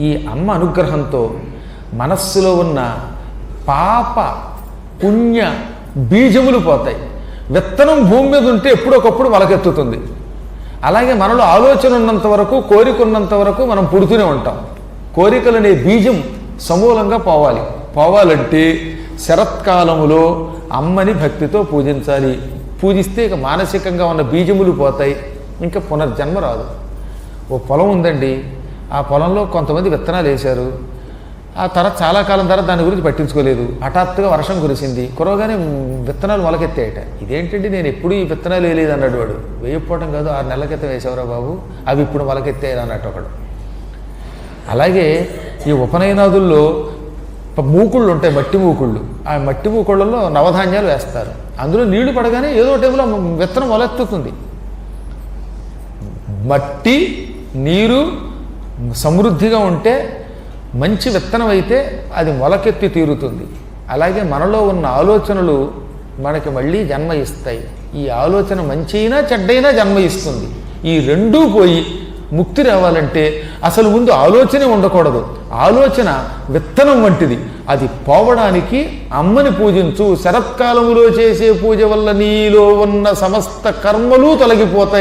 ఈ అమ్మ అనుగ్రహంతో మనస్సులో ఉన్న పాప పుణ్య బీజములు పోతాయి. విత్తనం భూమి మీద ఉంటే ఎప్పుడొకప్పుడు మొలకెత్తుతుంది అలాగే మనలో ఆలోచన ఉన్నంత వరకు కోరిక ఉన్నంత వరకు మనం పుడుతూనే ఉంటాం. కోరికలనే బీజం సమూలంగా పోవాలి. పోవాలంటే శరత్కాలములో అమ్మని భక్తితో పూజించాలి. పూజిస్తే ఇక మానసికంగా ఉన్న బీజములు పోతాయి. ఇంకా పునర్జన్మ రాదు. ఓ పొలం ఉందండి. ఆ పొలంలో కొంతమంది విత్తనాలు వేశారు. ఆ తర్వాత చాలా కాలం తర్వాత దాని గురించి పట్టించుకోలేదు. హఠాత్తుగా వర్షం కురిసింది. కురవగానే విత్తనాలు మొలకెత్తాయట. ఇదేంటండి? నేను ఎప్పుడు ఈ విత్తనాలు వేయలేదు అన్నాడు వాడు. వేయకపోవటం కాదు ఆరు నెలల క్రితం వేసేవరా బాబు? అవి ఇప్పుడు మొలకెత్తాయి అన్నట్టు ఒకడు. అలాగే ఈ ఉపనయనాదుల్లో మూకుళ్ళు ఉంటాయి మట్టి మూకుళ్ళు. ఆ మట్టి మూకుళ్ళల్లో నవధాన్యాలు వేస్తారు. అందులో నీళ్ళు పడగానే ఏదో టైంలో విత్తనం మొలెత్తుతుంది. మట్టి నీరు సమృద్ధిగా ఉంటే మంచి విత్తనం అయితే అది మొలకెత్తి తీరుతుంది. అలాగే మనలో ఉన్న ఆలోచనలు మనకి మళ్ళీ జన్మ ఇస్తాయి. ఈ ఆలోచన మంచి అయినా చెడ్డైనా జన్మ ఇస్తుంది. ఈ రెండూ పోయి ముక్తి రావాలంటే అసలు ముందు ఆలోచనే ఉండకూడదు. ఆలోచన విత్తనం వంటిది. అది పోవడానికి అమ్మని పూజించు. శరత్కాలములో చేసే పూజ వల్ల నీలో ఉన్న సమస్త కర్మలు తొలగిపోతాయి.